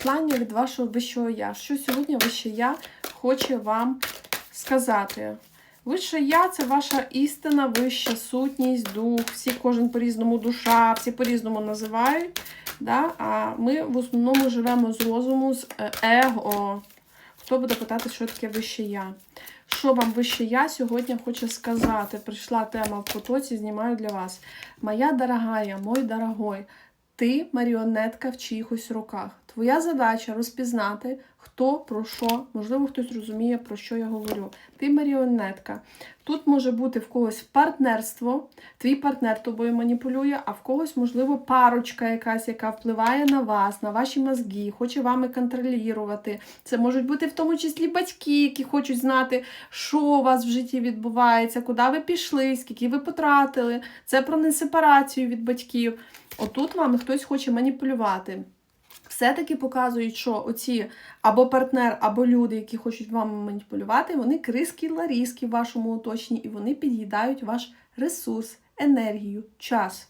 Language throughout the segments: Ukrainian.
Послання від вашого вищого я. Що сьогодні вище я хоче вам сказати? Вище я це ваша істина, вища сутність, дух. Всі кожен по-різному душа, всі по-різному називають. Да? А ми в основному живемо з розуму, з е, его. Хто буде питати, що таке вище я? Що вам вище я сьогодні хоче сказати? Прийшла тема в потоці, знімаю для вас. Моя дорогая, мой дорогой, ти маріонетка в чиїхось руках. Твоя задача розпізнати, хто про що, можливо, хтось розуміє, про що я говорю. Ти маріонетка. Тут може бути в когось партнерство, твій партнер тобою маніпулює, а в когось, можливо, парочка якась, яка впливає на вас, на ваші мозги, хоче вами контролювати. Це можуть бути в тому числі батьки, які хочуть знати, що у вас в житті відбувається, куди ви пішли, скільки ви потратили. Це про несепарацію від батьків. Отут вами хтось хоче маніпулювати. Все-таки показують, що оці або партнер, або люди, які хочуть вам маніпулювати, вони криски ларіски в вашому оточенні, і вони під'їдають ваш ресурс, енергію, час.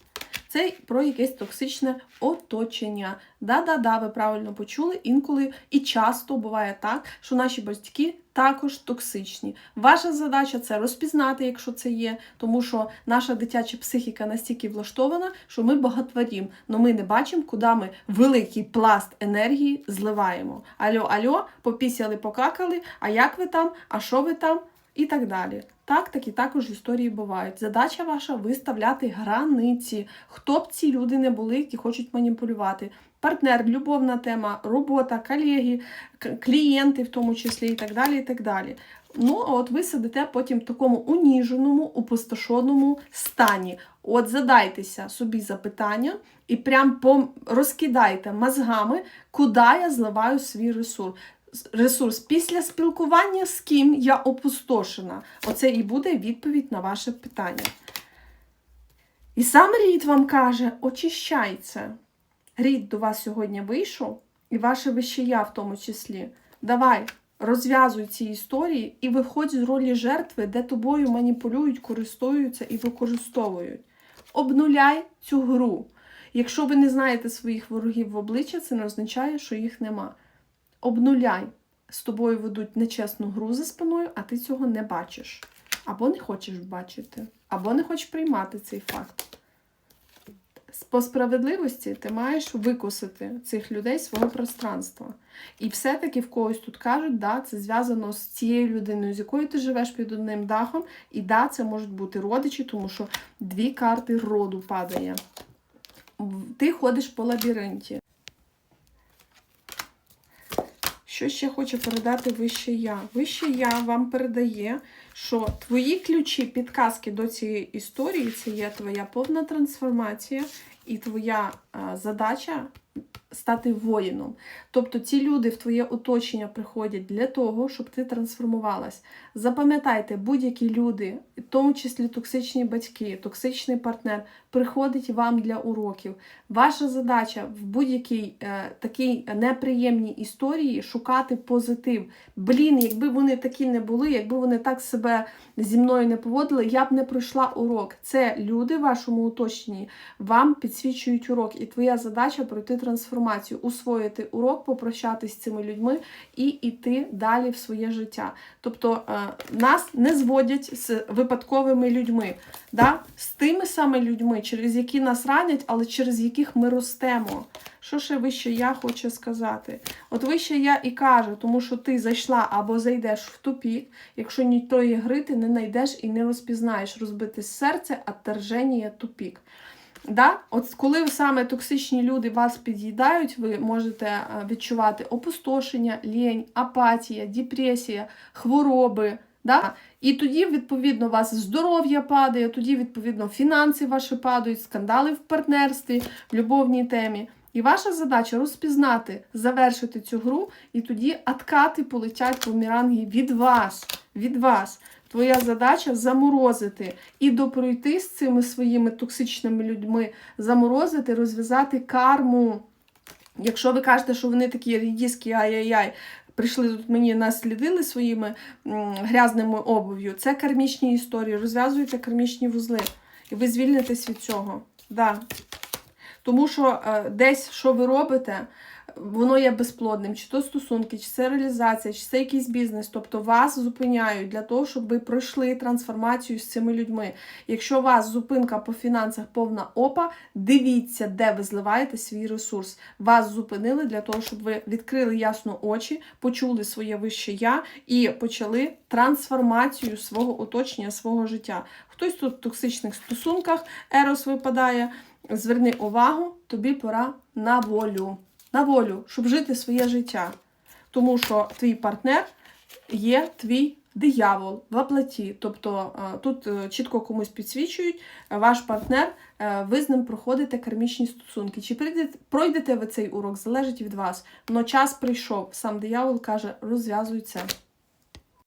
Це про якесь токсичне оточення. Да-да-да, ви правильно почули, інколи і часто буває так, що наші батьки також токсичні. Ваша задача це розпізнати, якщо це є, тому що наша дитяча психіка настільки влаштована, що ми багатворім, але ми не бачимо, куди ми великий пласт енергії зливаємо. Альо, альо, попісяли, покакали, а як ви там, а що ви там? І так далі. Так, такі також історії бувають. Задача ваша виставляти границі. Хто б ці люди не були, які хочуть маніпулювати. Партнер, любовна тема, робота, колеги, клієнти в тому числі і так далі. і так далі. Ну, а от ви сидите потім в такому уніженому, опустошеному стані. От задайтеся собі запитання і прям розкидайте мозгами, куди я зливаю свій ресурс ресурс після спілкування з ким я опустошена. Оце і буде відповідь на ваше питання. І сам рід вам каже: очищайся. Рід до вас сьогодні вийшов, і ваше вище я в тому числі. Давай, розв'язуй ці історії і виходь з ролі жертви, де тобою маніпулюють, користуються і використовують. Обнуляй цю гру. Якщо ви не знаєте своїх ворогів в обличчя, це не означає, що їх нема обнуляй. З тобою ведуть нечесну гру за спиною, а ти цього не бачиш. Або не хочеш бачити, або не хочеш приймати цей факт. По справедливості ти маєш викосити цих людей свого пространства. І все-таки в когось тут кажуть, да, це зв'язано з цією людиною, з якою ти живеш під одним дахом. І да, це можуть бути родичі, тому що дві карти роду падає. Ти ходиш по лабіринті. Що ще хочу передати вище я? Вище я вам передає, що твої ключі, підказки до цієї історії це є твоя повна трансформація і твоя задача стати воїном. Тобто ці люди в твоє оточення приходять для того, щоб ти трансформувалась. Запам'ятайте, будь-які люди, в тому числі токсичні батьки, токсичний партнер, приходить вам для уроків. Ваша задача в будь-якій е, такій неприємній історії шукати позитив. Блін, якби вони такі не були, якби вони так себе зі мною не поводили, я б не пройшла урок. Це люди в вашому оточенні вам підсвічують урок, і твоя задача пройти трансформацію, усвоїти урок, попрощатись з цими людьми і йти далі в своє життя. Тобто е, нас не зводять з випадковими людьми, да? з тими саме людьми, через які нас ранять, але через яких ми ростемо. Що ще вище я хочу сказати? От вище я і кажу, тому що ти зайшла або зайдеш в тупік, якщо ні тої гри ти не знайдеш і не розпізнаєш розбите серце, а отторження, тупік. Да? От коли саме токсичні люди вас під'їдають, ви можете е, відчувати опустошення, лінь, апатія, депресія, хвороби. Да? І тоді, відповідно, у вас здоров'я падає, тоді, відповідно, фінанси ваші падають, скандали в партнерстві, в любовній темі. І ваша задача розпізнати, завершити цю гру, і тоді откати полетять бумеранги від вас. Від вас. Твоя задача заморозити і допройти з цими своїми токсичними людьми, заморозити, розв'язати карму. Якщо ви кажете, що вони такі рідіські, ай-яй-яй, прийшли тут мені наслідили своїми грязними обув'ю, це кармічні історії. Розв'язуйте кармічні вузли. І ви звільнитесь від цього. Да. Тому що е, десь, що ви робите, воно є безплодним, чи то стосунки, чи це реалізація, чи це якийсь бізнес. Тобто вас зупиняють для того, щоб ви пройшли трансформацію з цими людьми. Якщо у вас зупинка по фінансах повна опа, дивіться, де ви зливаєте свій ресурс. Вас зупинили для того, щоб ви відкрили ясно очі, почули своє вище я і почали трансформацію свого оточення, свого життя. Хтось тут в токсичних стосунках, ерос випадає. Зверни увагу, тобі пора на волю. На волю, щоб жити своє життя. Тому що твій партнер є твій диявол в оплаті. Тобто е, тут е, чітко комусь підсвічують, е, ваш партнер, ви з ним проходите кармічні стосунки. Чи прийдете, пройдете ви цей урок, залежить від вас. Но час прийшов. Сам диявол каже, розв'язуй це.